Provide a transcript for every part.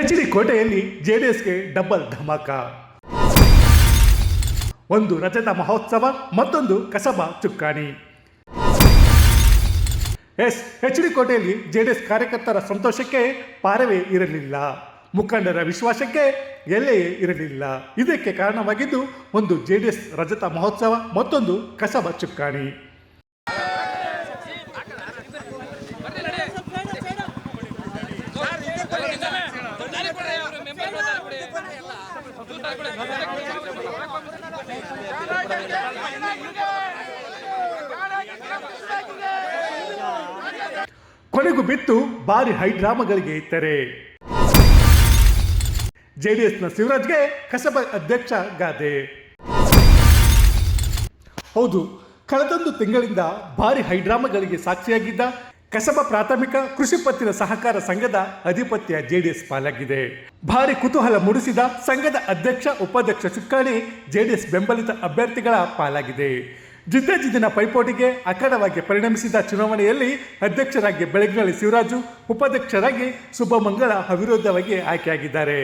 H D ಕೋಟೆಯಲ್ಲಿ ಜೆಡಿಎಸ್ಗೆ double dhamaka. ಒಂದು ರಜತ ಮಹೋತ್ಸವ, ಮತ್ತೊಂದು ಕಸಬ ಚುಕ್ಕಾಣಿ. ಎಸ್ ಎಚ್ ಡಿ ಕೋಟೆಯಲ್ಲಿ ಜೆಡಿಎಸ್ ಕಾರ್ಯಕರ್ತರ ಸಂತೋಷಕ್ಕೆ ಪಾರವೇ ಇರಲಿಲ್ಲ. ಮುಖಂಡರ ವಿಶ್ವಾಸಕ್ಕೆ ಎಲೆ ಇರಲಿಲ್ಲ. ಇದಕ್ಕೆ ಕಾರಣವಾಗಿದ್ದು ಒಂದು ಜೆಡಿಎಸ್ ರಜತ ಮಹೋತ್ಸವ, ಮತ್ತೊಂದು ಕಸಬ ಚುಕ್ಕಾಣಿ. ಕೊನೆಗೂ ಬಿತ್ತು ಭಾರಿ ಹೈಡ್ರಾಮಗಳಿಗೆ ತೆರೆ. ಜೆಡಿಎಸ್ನ ಶಿವರಾಜ್ಗೆ ಕಸಬ ಅಧ್ಯಕ್ಷ ಗಾದೆ. ಹೌದು, ಕಳೆದೊಂದು ತಿಂಗಳಿಂದ ಭಾರಿ ಹೈಡ್ರಾಮಾಗಳಿಗೆ ಸಾಕ್ಷಿಯಾಗಿದ್ದ ಕಸಬ ಪ್ರಾಥಮಿಕ ಕೃಷಿ ಪತ್ತಿನ ಸಹಕಾರ ಸಂಘದ ಅಧಿಪತ್ಯ ಜೆಡಿಎಸ್ ಪಾಲಾಗಿದೆ. ಭಾರಿ ಕುತೂಹಲ ಮೂಡಿಸಿದ ಸಂಘದ ಅಧ್ಯಕ್ಷ, ಉಪಾಧ್ಯಕ್ಷ ಚುಕ್ಕಾಣಿ ಜೆಡಿಎಸ್ ಬೆಂಬಲಿತ ಅಭ್ಯರ್ಥಿಗಳ ಪಾಲಾಗಿದೆ. ಜಿದ್ದಾಜಿದ್ದಿನ ಪೈಪೋಟಿಗೆ ಅಖಾಡವಾಗಿ ಪರಿಣಮಿಸಿದ ಚುನಾವಣೆಯಲ್ಲಿ ಅಧ್ಯಕ್ಷರಾಗಿ ಬೆಳಗಿನಳ್ಳಿ ಶಿವರಾಜು, ಉಪಾಧ್ಯಕ್ಷರಾಗಿ ಶುಭಮಂಗಳ ಅವಿರೋಧವಾಗಿ ಆಯ್ಕೆಯಾಗಿದ್ದಾರೆ.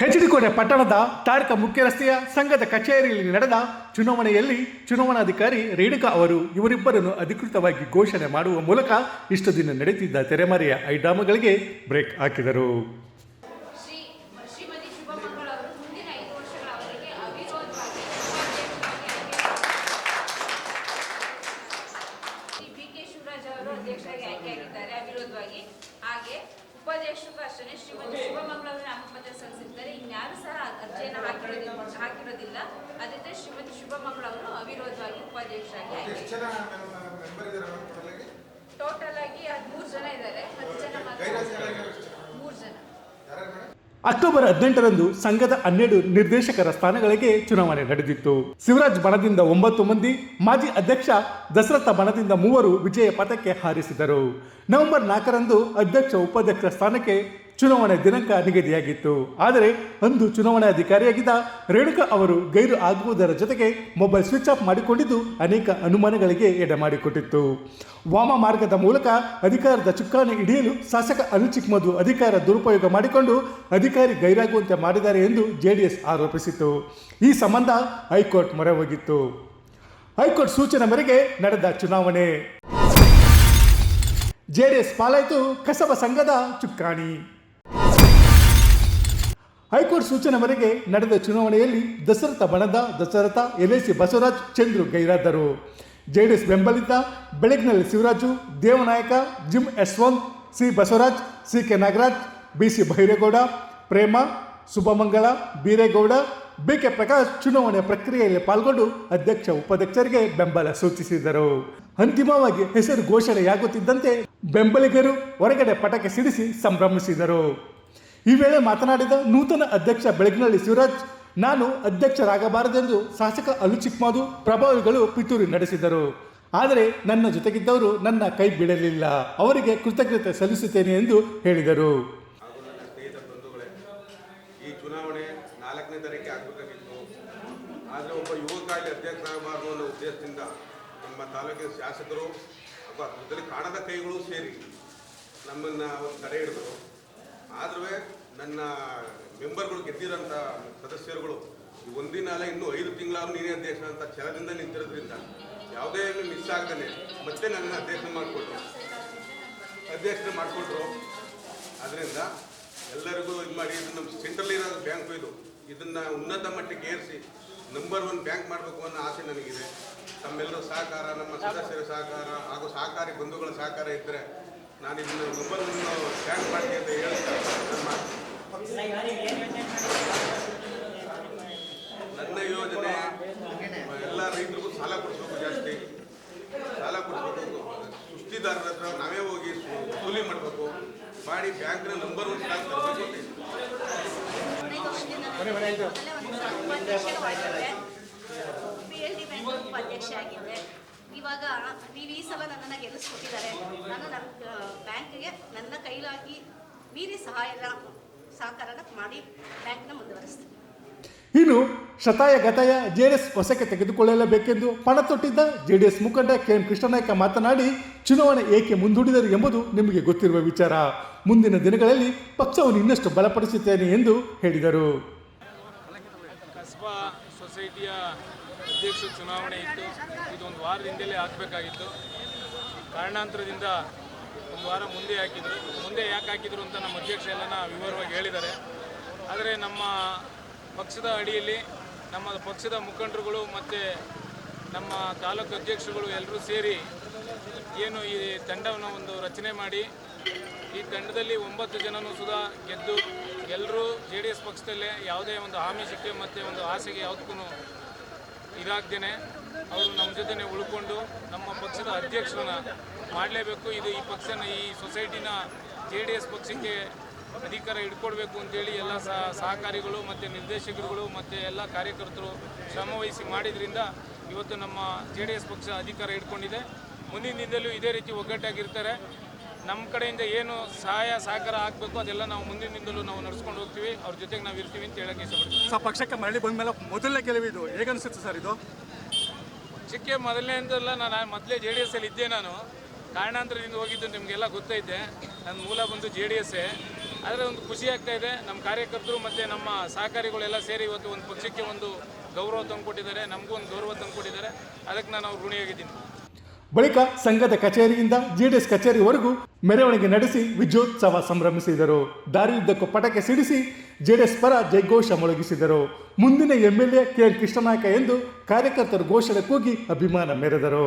ಹೆಚ್ಡಿಕೋಟೆ ಪಟ್ಟಣದ ತಾರಕ ಮುಖ್ಯ ರಸ್ತೆಯ ಸಂಘದ ಕಚೇರಿಯಲ್ಲಿ ನಡೆದ ಚುನಾವಣೆಯಲ್ಲಿ ಚುನಾವಣಾಧಿಕಾರಿ ರೇಣುಕಾ ಅವರು ಇವರಿಬ್ಬರನ್ನು ಅಧಿಕೃತವಾಗಿ ಘೋಷಣೆ ಮಾಡುವ ಮೂಲಕ ಇಷ್ಟು ದಿನ ನಡೆಯುತ್ತಿದ್ದ ತೆರೆಮರೆಯ ಐಡಾಮಗಳಿಗೆ ಬ್ರೇಕ್ ಹಾಕಿದರು ಶ್ರೀ ಶ್ರೀಮತಿ ಶುಭಮಂಗಳ ಅವರು ಮುಂದಿನ ಐದು ವರ್ಷಗಳ ಅವಧಿಗೆ ಅವಿರೋಧವಾಗಿ ಶ್ರೀ ಬಿ ಕೆ ಶಿವರಾಜ್ ಅವರು ಅಧ್ಯಕ್ಷರಾಗಿ ಆಯ್ಕೆಯಾಗಿದ್ದಾರೆ ಅವಿರೋಧವಾಗಿ ಹಾಗೆ ಉಪಾಧ್ಯಕ್ಷರಿಗೂ ಅಷ್ಟೇ ಶ್ರೀಮತಿ ಶುಭಮಂಗಳ ಅವರು ನಾಮಪತ್ರ ಸಲ್ಲಿಸಿದ್ದಾರೆ ಇನ್ಯಾರು ಸಹ ಅರ್ಜಿಯನ್ನು ಹಾಕಿರೋದಿಲ್ಲ ಹಾಕಿರೋದಿಲ್ಲ ಅದರಿಂದ ಶ್ರೀಮತಿ ಶುಭಮಂಗಳ ಅವರು ಟೋಟಲ್ ಆಗಿ ಹದಿಮೂರು ಜನ ಇದ್ದಾರೆ ಹತ್ತು ಜನ ಮೂರು ಜನ. ಅಕ್ಟೋಬರ್ ಹದಿನೆಂಟರಂದು ಸಂಘದ ಹನ್ನೆರಡು ನಿರ್ದೇಶಕರ ಸ್ಥಾನಗಳಿಗೆ ಚುನಾವಣೆ ನಡೆದಿತ್ತು. ಶಿವರಾಜ್ ಬಣದಿಂದ ಒಂಬತ್ತು ಮಂದಿ ಮಾಜಿ ಅಧ್ಯಕ್ಷ ದಶರಥ ಬಣದಿಂದ ಮೂವರು ವಿಜಯ ಪಥಕ್ಕೆ ಹಾರಿಸಿದರು. ನವೆಂಬರ್ ನಾಲ್ಕರಂದು ಅಧ್ಯಕ್ಷ ಉಪಾಧ್ಯಕ್ಷ ಸ್ಥಾನಕ್ಕೆ ಚುನಾವಣೆ ದಿನಾಂಕ ನಿಗದಿಯಾಗಿತ್ತು. ಆದರೆ ಅಂದು ಚುನಾವಣಾಧಿಕಾರಿಯಾಗಿದ್ದ ರೇಣುಕಾ ಅವರು ಗೈರು ಆಗುವುದರ ಜೊತೆಗೆ ಮೊಬೈಲ್ ಸ್ವಿಚ್ ಆಫ್ ಮಾಡಿಕೊಂಡಿದ್ದು ಅನೇಕ ಅನುಮಾನಗಳಿಗೆ ಎಡೆ ಮಾಡಿಕೊಟ್ಟಿತ್ತು. ವಾಮ ಮಾರ್ಗದ ಮೂಲಕ ಅಧಿಕಾರದ ಚುಕ್ಕಾಣಿ ಹಿಡಿಯಲು ಶಾಸಕ ಅನಿಲ್ ಚಿಕ್ಕಮಧು ಅಧಿಕಾರ ದುರುಪಯೋಗ ಮಾಡಿಕೊಂಡು ಅಧಿಕಾರಿ ಗೈರಾಗುವಂತೆ ಮಾಡಿದ್ದಾರೆ ಎಂದು ಜೆಡಿಎಸ್ ಆರೋಪಿಸಿತು ಈ ಸಂಬಂಧ ಹೈಕೋರ್ಟ್ ಮೊರೆ ಹೋಗಿತ್ತು. ಹೈಕೋರ್ಟ್ ಸೂಚನೆ ಮೇರೆಗೆ ನಡೆದ ಚುನಾವಣೆ. ಜೆಡಿಎಸ್ ಪಾಲಾಯಿತು ಕಸಬ ಸಂಘದ ಚುಕ್ಕಾಣಿ. ಹೈಕೋರ್ಟ್ ಸೂಚನೆ ಮೇರೆಗೆ ನಡೆದ ಚುನಾವಣೆಯಲ್ಲಿ ದಶರಥ ಬಣದ ದಶರಥ ಎಲ್ಎಸಿ ಬಸವರಾಜ್ ಚಂದ್ರು ಗೈರಾದರು. ಜೆಡಿಎಸ್ ಬೆಂಬಲಿತ ಬೆಳಗ್ನಲ್ಲಿ Shivaraju, Devanayaka, gym Yashwant, C Basavaraj C K Nagaraj B C Byregowda, Prema Shubhamangala Beeregowda B K Prakash ಚುನಾವಣೆ ಪ್ರಕ್ರಿಯೆಯಲ್ಲಿ ಪಾಲ್ಗೊಂಡು ಅಧ್ಯಕ್ಷ, ಉಪಾಧ್ಯಕ್ಷರಿಗೆ ಬೆಂಬಲ ಸೂಚಿಸಿದರು. ಅಂತಿಮವಾಗಿ ಹೆಸರು ಘೋಷಣೆಯಾಗುತ್ತಿದ್ದಂತೆ ಬೆಂಬಲಿಗರು ಹೊರಗಡೆ ಪಟಾಕಿ ಸಿಡಿಸಿ ಸಂಭ್ರಮಿಸಿದರು. ಈ ವೇಳೆ ಮಾತನಾಡಿದ ನೂತನ ಅಧ್ಯಕ್ಷ ಬೆಳಗಿನಲ್ಲಿ ಶಿವರಾಜ್, ನಾನು ಅಧ್ಯಕ್ಷರಾಗಬಾರದೆಂದು ಶಾಸಕ ಅಲು ಚಿಕ್ಮಾದು ಪ್ರಭಾವಿಗಳು ಪಿತೂರಿ ನಡೆಸಿದರು. ಆದರೆ ನನ್ನ ಜೊತೆಗಿದ್ದವರು ನನ್ನ ಕೈ ಬಿಡಲಿಲ್ಲ ಅವರಿಗೆ ಕೃತಜ್ಞತೆ ಸಲ್ಲಿಸುತ್ತೇನೆ ಎಂದು ಹೇಳಿದರು. ಈ ಚುನಾವಣೆ ನಾಲ್ಕನೇ ತಾರೀಕಿಗೆ ಆಗಬೇಕಾಗಿತ್ತು. ಆದರೆ ಒಬ್ಬ ಯುವಕ ಇಲ್ಲಿ ಅಧ್ಯಕ್ಷರಾಗಬಾರದು ಅನ್ನೋ ಉದ್ದೇಶದಿಂದ ನಮ್ಮ ತಾಲೂಕಿನ ಶಾಸಕರು ಜೊತೆಲಿ ಕಾಣದ ಕೈಗಳು ಸೇರಿ ನಮ್ಮನ್ನು ಒಂದು ತಡೆ ಹಿಡಿದರು. ಆದ್ರೂ ನನ್ನ ಮೆಂಬರ್ಗಳು ಗೆದ್ದಿರೋಂಥ ಸದಸ್ಯರುಗಳು ಒಂದಿನ ಅಲ್ಲ ಇನ್ನೂ ಐದು ತಿಂಗಳಾದ್ರೂ ನೀನೇ ಅಧ್ಯಕ್ಷ ಅಂತ ಛಲದಿಂದ ನಿಂತಿರೋದ್ರಿಂದ ಯಾವುದೇ ಮಿಸ್ ಆಗ್ತಾನೆ ಮತ್ತೆ ನನ್ನ ಅಧ್ಯಕ್ಷ ಮಾಡಿಕೊಟ್ರು. ಅಧ್ಯಕ್ಷರು ಮಾಡಿಕೊಟ್ರು. ಅದರಿಂದ ಎಲ್ಲರಿಗೂ ಇದು ಮಾಡಿ, ಇದು ನಮ್ಮ ಸೆಂಟ್ರಲ್ ಬ್ಯಾಂಕು ಇದು. ಇದನ್ನು ಉನ್ನತ ಮಟ್ಟಕ್ಕೆ ಏರಿಸಿ ನಂಬರ್ ಒನ್ ಬ್ಯಾಂಕ್ ಮಾಡಬೇಕು ಅನ್ನೋ ಆಸೆ ನನಗಿದೆ. ತಮ್ಮೆಲ್ಲರ ಸಹಕಾರ, ನಮ್ಮ ಸದಸ್ಯರ ಸಹಕಾರ ಹಾಗೂ ಸಹಕಾರಿ ಬಂಧುಗಳ ಸಹಕಾರ ಇದ್ದರೆ ನಾನು ಇದನ್ನು ನಂಬರ್ ಒನ್ ಬ್ಯಾಂಕ್ ಮಾಡ್ತೀನಿ ಅಂತ ಹೇಳ್ತಾ ಮಾತು. ನನ್ನ ಯೋಜನೆ ಎಲ್ಲ ರೈತರಿಗೂ ಸಾಲ ಕೊಡಿಸ್ಬೇಕು ಜಾಸ್ತಿ. ಸಾಲ ಕೊಡಿಸ್ಬೇಕು. ಸುಸ್ತಿದಾರರ ಹತ್ರ ನಾವೇ ಹೋಗಿ ಕೂಲಿ ಮಾಡಬೇಕು. ಮಾಡಿ ಬ್ಯಾಂಕ್ನ ನಂಬರ್ ಒನ್ ಸ್ಟಾಕ್ ತರಬೇಕು ಉಪಾಧ್ಯಕ್ಷೆ ಆಗಿದ್ದೆ ಇವಾಗ ನೀವು ಈ ಸಲ ನನ್ನನ್ನು ಗೆಲ್ಲಿಸ್ಕೊಟ್ಟಿದ್ದಾರೆ. ನಾನು ನನ್ನ ಬ್ಯಾಂಕ್ಗೆ ನನ್ನ ಕೈಲಾಗಿ ಮೀರಿ ಸಹಾಯ ಎಲ್ಲ ಸಹಕಾರನ ಮಾಡಿ ಬ್ಯಾಂಕ್ನ ಮುಂದುವರಿಸ್ತೀವಿ ಇನ್ನು ಶತಾಯ ಗತಾಯ ಜೆಡಿಎಸ್ ಹೊಸಕ್ಕೆ ತೆಗೆದುಕೊಳ್ಳಲೇಬೇಕೆಂದು ಪಣ ತೊಟ್ಟಿದ್ದ ಜೆಡಿಎಸ್ ಮುಖಂಡ ಕೆ ಎಂ ಕೃಷ್ಣನಾಯ್ಕ ಮಾತನಾಡಿ ಚುನಾವಣೆ ಏಕೆ ಮುಂದೂಡಿದರು ಎಂಬುದು ನಿಮಗೆ ಗೊತ್ತಿರುವ ವಿಚಾರ. ಮುಂದಿನ ದಿನಗಳಲ್ಲಿ ಪಕ್ಷವನ್ನು ಇನ್ನಷ್ಟು ಬಲಪಡಿಸುತ್ತೇನೆ ಎಂದು ಹೇಳಿದರು. ಕಸ್ಬಾ ಸೊಸೈಟಿಯ ಅಧ್ಯಕ್ಷ ಚುನಾವಣೆ ಇತ್ತು. ಇದೊಂದು ವಾರದಿಂದಲೇ ಆಗಬೇಕಾಗಿತ್ತು. ಕಾರಣಾಂತರದಿಂದ ಒಂದು ವಾರ ಮುಂದೆ ಹಾಕಿದರು. ಮುಂದೆ ಯಾಕೆ ಹಾಕಿದರು ಅಂತ ನಮ್ಮ ಅಧ್ಯಕ್ಷ ಎಲ್ಲನ ವಿವರವಾಗಿ ಹೇಳಿದ್ದಾರೆ. ಆದರೆ ನಮ್ಮ ಪಕ್ಷದ ಅಡಿಯಲ್ಲಿ ನಮ್ಮ ಪಕ್ಷದ ಮುಖಂಡರುಗಳು ಮತ್ತು ನಮ್ಮ ತಾಲೂಕು ಅಧ್ಯಕ್ಷರುಗಳು ಎಲ್ಲರೂ ಸೇರಿ ಏನು ಈ ತಂಡವನ್ನು ಒಂದು ರಚನೆ ಮಾಡಿ, ಈ ತಂಡದಲ್ಲಿ ಒಂಬತ್ತು ಜನನೂ ಸುಧಾ ಗೆದ್ದು ಎಲ್ಲರೂ ಜೆ ಡಿ ಎಸ್ ಪಕ್ಷದಲ್ಲೇ ಯಾವುದೇ ಒಂದು ಆಮಿಷಕ್ಕೆ ಮತ್ತು ಒಂದು ಆಸೆಗೆ ಯಾವುದಕ್ಕೂ ಇದಾಗ್ದೇನೆ ಅವರು ನಮ್ಮ ಜೊತೆನೆ ಉಳ್ಕೊಂಡು ನಮ್ಮ ಪಕ್ಷದ ಅಧ್ಯಕ್ಷರನ್ನ ಮಾಡಲೇಬೇಕು. ಇದು ಈ ಪಕ್ಷನ, ಈ ಸೊಸೈಟಿನ ಜೆ ಡಿ ಎಸ್ ಪಕ್ಷಕ್ಕೆ ಅಧಿಕಾರ ಇಟ್ಕೊಡ್ಬೇಕು ಅಂತೇಳಿ ಎಲ್ಲ ಸಹ ಸಹಕಾರಿಗಳು ಮತ್ತು ನಿರ್ದೇಶಕರುಗಳು ಮತ್ತು ಎಲ್ಲ ಕಾರ್ಯಕರ್ತರು ಶ್ರಮವಹಿಸಿ ಮಾಡಿದ್ರಿಂದ ಇವತ್ತು ನಮ್ಮ ಜೆ ಡಿ ಎಸ್ ಪಕ್ಷ ಅಧಿಕಾರ ಇಟ್ಕೊಂಡಿದೆ ಮುಂದಿನಿಂದಲೂ ಇದೇ ರೀತಿ ಒಗ್ಗಟ್ಟಾಗಿರ್ತಾರೆ. ನಮ್ಮ ಕಡೆಯಿಂದ ಏನು ಸಹಾಯ ಸಹಕಾರ ಆಗಬೇಕು ಅದೆಲ್ಲ ನಾವು ಮುಂದಿನಿಂದಲೂ ನಾವು ನಡೆಸ್ಕೊಂಡು ಹೋಗ್ತೀವಿ. ಅವ್ರ ಜೊತೆಗೆ ನಾವು ಇರ್ತೀವಿ ಅಂತ ಹೇಳಕ್ಕೆ ಇಷ್ಟಪಡ್ತೀವಿ ಸರ್ ಪಕ್ಷಕ್ಕೆ ಮರಳಿ ಬಂದ ಮೇಲೆ ಮೊದಲನೇ ಗೆಲುವಿದು ಹೇಗನ್ಸುತ್ತೆ ಸರ್ ಇದು? ಚಿಕ್ಕ ಮೊದಲನೇ ಅಂತಲ್ಲ ನಾನು ಮೊದಲೇ ಜೆ ಡಿ ಎಸ್ ಅಲ್ಲಿ ಇದ್ದೆ ನಾನು. ಕಾರಣಾಂತರದಿಂದ ಹೋಗಿದ್ದು ನಿಮಗೆಲ್ಲ ಗೊತ್ತೈತೆ. ನನ್ನ ಮೂಲ ಬಂದು ಜೆ ಡಿ ಎಸ್ಸೇ ಆದರೆ ಒಂದು ಖುಷಿ ಆಗ್ತಾ ಇದೆ. ನಮ್ಮ ಕಾರ್ಯಕರ್ತರು ಮತ್ತು ನಮ್ಮ ಸಹಕಾರಿಗಳೆಲ್ಲ ಸೇರಿ ಇವತ್ತು ಒಂದು ಪಕ್ಷಕ್ಕೆ ಒಂದು ಗೌರವ ತಂದುಕೊಟ್ಟಿದ್ದಾರೆ. ನಮಗೂ ಒಂದು ಗೌರವ ತಂದುಕೊಟ್ಟಿದ್ದಾರೆ. ಅದಕ್ಕೆ ನಾನು ಅವ್ರು ಋಣಿಯಾಗಿದ್ದೀನಿ. ಬಳಿಕ ಸಂಘದ ಕಚೇರಿಯಿಂದ ಜೆಡಿಎಸ್ ಕಚೇರಿವರೆಗೂ ಮೆರವಣಿಗೆ ನಡೆಸಿ ವಿಜಯೋತ್ಸವ ಸಂಭ್ರಮಿಸಿದರು. ದಾರಿಯುದ್ದಕ್ಕೂ ಪಟಾಕೆ ಸಿಡಿಸಿ ಜೆಡಿಎಸ್ ಪರ ಜಯಘೋಷ ಮೊಳಗಿಸಿದರು. ಮುಂದಿನ ಎಂಎಲ್ಎ ಕೆ ಎನ್ ಕೃಷ್ಣನಾಯಕ ಎಂದು ಕಾರ್ಯಕರ್ತರು ಘೋಷಣೆ ಕೂಗಿ ಅಭಿಮಾನ ಮೆರೆದರು.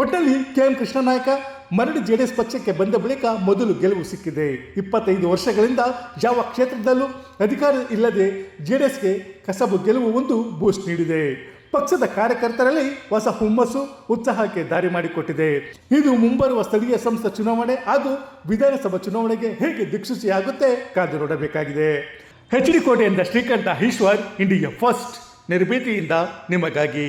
ಒಟ್ಟಲ್ಲಿ ಕೆ ಎಂ ಕೃಷ್ಣನಾಯಕ ಮರಳಿ ಜೆಡಿಎಸ್ ಪಕ್ಷಕ್ಕೆ ಬಂದ ಬಳಿಕ ಮೊದಲು ಗೆಲುವು ಸಿಕ್ಕಿದೆ. ಇಪ್ಪತ್ತೈದು ವರ್ಷಗಳಿಂದ ಯಾವ ಕ್ಷೇತ್ರದಲ್ಲೂ ಅಧಿಕಾರ ಇಲ್ಲದೆ ಜೆಡಿಎಸ್ಗೆ ಕಸಬು ಗೆಲುವು ಒಂದು ಬೂಸ್ಟ್ ನೀಡಿದೆ. ಪಕ್ಷದ ಕಾರ್ಯಕರ್ತರಲ್ಲಿ ಹೊಸ ಹುಮ್ಮಸ್ಸು, ಉತ್ಸಾಹಕ್ಕೆ ದಾರಿ ಮಾಡಿಕೊಟ್ಟಿದೆ. ಇದು ಮುಂಬರುವ ಸ್ಥಳೀಯ ಸಂಸ್ಥೆ ಚುನಾವಣೆ ಹಾಗೂ ವಿಧಾನಸಭಾ ಚುನಾವಣೆಗೆ ಹೇಗೆ ದಿಕ್ಸೂಚಿಯಾಗುತ್ತೆ ಕಾದು ನೋಡಬೇಕಾಗಿದೆ ಎಚ್ ಡಿ ಕೋಟೆಯಿಂದ ಶ್ರೀಕಂಠ ಈಶ್ವರ್, ಇಂಡಿಯಾ ಫಸ್ಟ್, ನಿರ್ಭೀತಿಯಿಂದ ನಿಮಗಾಗಿ.